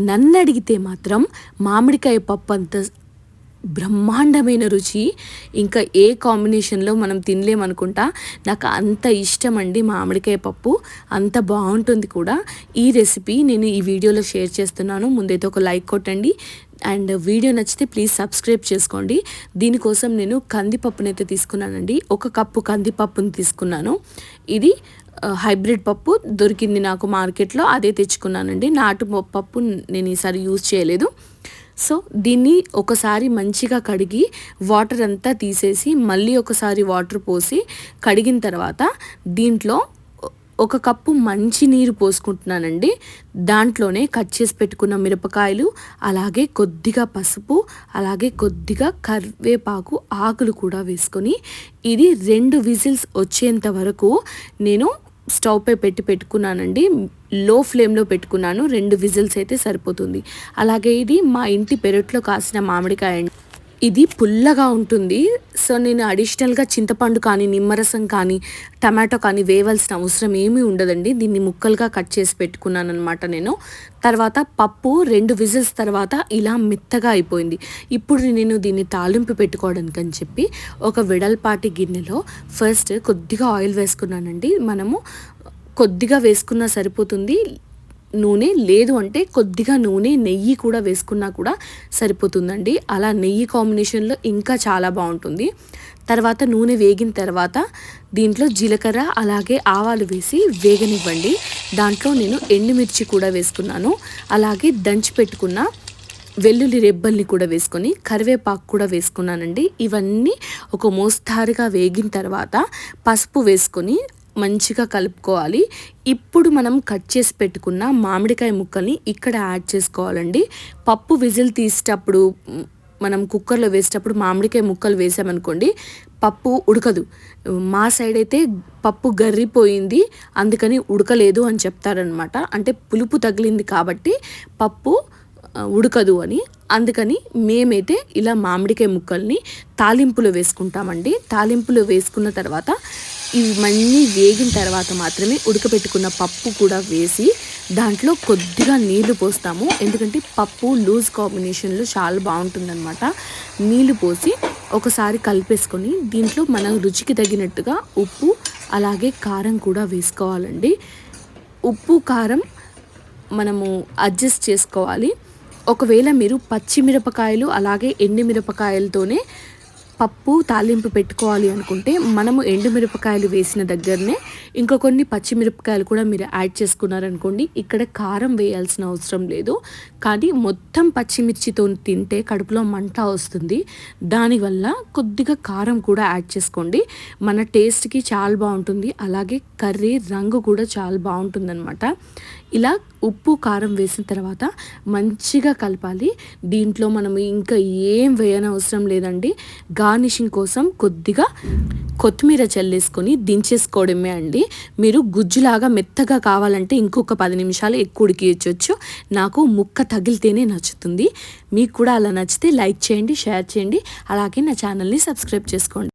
నన్ను అడిగితే మాత్రం మామిడికాయ పప్పు అంత బ్రహ్మాండమైన రుచి. ఇంకా ఏ కాంబినేషన్లో మనం తినలేమనుకుంటా నాకు అంత ఇష్టం అండి మామిడికాయ పప్పు. అంత బాగుంటుంది కూడా. ఈ రెసిపీ నేను ఈ వీడియోలో షేర్ చేస్తున్నాను. ముందైతే ఒక లైక్ కొట్టండి. అండ్ వీడియో నచ్చితే ప్లీజ్ సబ్స్క్రైబ్ చేసుకోండి. దీనికోసం నేను కందిపప్పునైతే తీసుకున్నానండి. ఒక కప్పు కందిపప్పుని తీసుకున్నాను. ఇది హైబ్రిడ్ పప్పు దొరికింది నాకు మార్కెట్లో అదే తెచ్చుకున్నానండి. నాటు పప్పు నేను ఈసారి యూజ్ చేయలేదు. సో దీన్ని ఒకసారి మంచిగా కడిగి వాటర్ అంతా తీసేసి మళ్ళీ ఒకసారి వాటర్ పోసి కడిగిన తర్వాత దీంట్లో ఒక కప్పు మంచి నీరు పోసుకుంటున్నానండి. దాంట్లోనే కట్ చేసి పెట్టుకున్న మిరపకాయలు అలాగే కొద్దిగా పసుపు అలాగే కొద్దిగా కరివేపాకు ఆకులు కూడా వేసుకొని ఇది రెండు విజిల్స్ వచ్చేంత వరకు నేను స్టవ్ పై పెట్టి పెట్టుకున్నానండి. లో ఫ్లేమ్లో పెట్టుకున్నాను. రెండు విజిల్స్ అయితే సరిపోతుంది. అలాగే ఇది మా ఇంటి పెరట్లో కాసిన మామిడికాయ అండి ఇది పుల్లగా ఉంటుంది. సో నేను అడిషనల్గా చింతపండు కానీ నిమ్మరసం కానీ టమాటో కానీ వేయవలసిన అవసరం ఏమీ ఉండదండి. దీన్ని ముక్కలుగా కట్ చేసి పెట్టుకున్నాను అనమాట నేను. తర్వాత పప్పు రెండు విజిల్స్ తర్వాత ఇలా మెత్తగా అయిపోయింది. ఇప్పుడు నేను దీన్ని తాలింపు పెట్టుకోవడానికి అని చెప్పి ఒక వెడల్పాటి గిన్నెలో ఫస్ట్ కొద్దిగా ఆయిల్ వేసుకున్నానండి. మనము కొద్దిగా వేసుకున్నా సరిపోతుంది. నూనె లేదు అంటే కొద్దిగా నూనె నెయ్యి కూడా వేసుకున్నా కూడా సరిపోతుందండి. అలా నెయ్యి కాంబినేషన్లో ఇంకా చాలా బాగుంటుంది. తర్వాత నూనె వేగిన తర్వాత దీంట్లో జీలకర్ర అలాగే ఆవాలు వేసి వేగనివ్వండి. దాంట్లో నేను ఎండుమిర్చి కూడా వేసుకున్నాను. అలాగే దంచి పెట్టుకున్న వెల్లుల్లి రెబ్బల్ని కూడా వేసుకొని కరివేపాకు కూడా వేసుకున్నానండి. ఇవన్నీ ఒక మోస్తారుగా వేగిన తర్వాత పసుపు వేసుకొని మంచిగా కలుపుకోవాలి. ఇప్పుడు మనం కట్ చేసి పెట్టుకున్న మామిడికాయ ముక్కల్ని ఇక్కడ యాడ్ చేసుకోవాలండి. పప్పు విజిల్ తీసేటప్పుడు మనం కుక్కర్లో వేసేటప్పుడు మామిడికాయ ముక్కలు వేసామనుకోండి పప్పు ఉడకదు. మా సైడ్ అయితే పప్పు గర్రిపోయింది అందుకని ఉడకలేదు అని చెప్తారనమాట అంటే పులుపు తగిలింది కాబట్టి పప్పు ఉడకదు అని. అందుకని మేమైతే ఇలా మామిడికాయ ముక్కల్ని తాలింపులో వేసుకుంటామండి. తాలింపులో వేసుకున్న తర్వాత ఇవన్నీ వేగిన తర్వాత మాత్రమే ఉడకబెట్టుకున్న పప్పు కూడా వేసి దాంట్లో కొద్దిగా నీళ్ళు పోస్తాము. ఎందుకంటే పప్పు లూజ్ కాంబినేషన్లో చాలా బాగుంటుందన్నమాట. నీళ్ళు పోసి ఒకసారి కలిపేసుకొని దీంట్లో మన రుచికి తగినట్టుగా ఉప్పు అలాగే కారం కూడా వేసుకోవాలండి. ఉప్పు కారం మనము అడ్జస్ట్ చేసుకోవాలి. ఒకవేళ మీరు పచ్చిమిరపకాయలు అలాగే ఎండుమిరపకాయలతోనే పప్పు తాలింపు పెట్టుకోవాలి అనుకుంటే మనము ఎండుమిరపకాయలు వేసిన దగ్గరనే ఇంకా కొన్ని పచ్చిమిరపకాయలు కూడా మీరు యాడ్ చేసుకున్నారనుకోండి ఇక్కడ కారం వేయాల్సిన అవసరం లేదు. కానీ మొత్తం పచ్చిమిర్చితో తింటే కడుపులో మంట వస్తుంది. దానివల్ల కొద్దిగా కారం కూడా యాడ్ చేసుకోండి. మన టేస్ట్కి చాలా బాగుంటుంది. అలాగే కర్రీ రంగు కూడా చాలా బాగుంటుందన్నమాట. ఇలా ఉప్పు కారం వేసిన తర్వాత మంచిగా కలపాలి. దీంట్లో మనం ఇంకా ఏం వేయనవసరం లేదండి. గార్నిషింగ్ కోసం కొద్దిగా కొత్తిమీర చల్లేసుకొని దించేసుకోవడమే అండి. మీరు గుజ్జులాగా మెత్తగా కావాలంటే ఇంకొక పది నిమిషాలు ఎక్కువ ఉడికించవచ్చు. నాకు ముక్క తగిలితేనే నచ్చుతుంది. మీకు కూడా అలా నచ్చితే లైక్ చేయండి షేర్ చేయండి. అలాగే నా ఛానల్ని సబ్స్క్రైబ్ చేసుకోండి.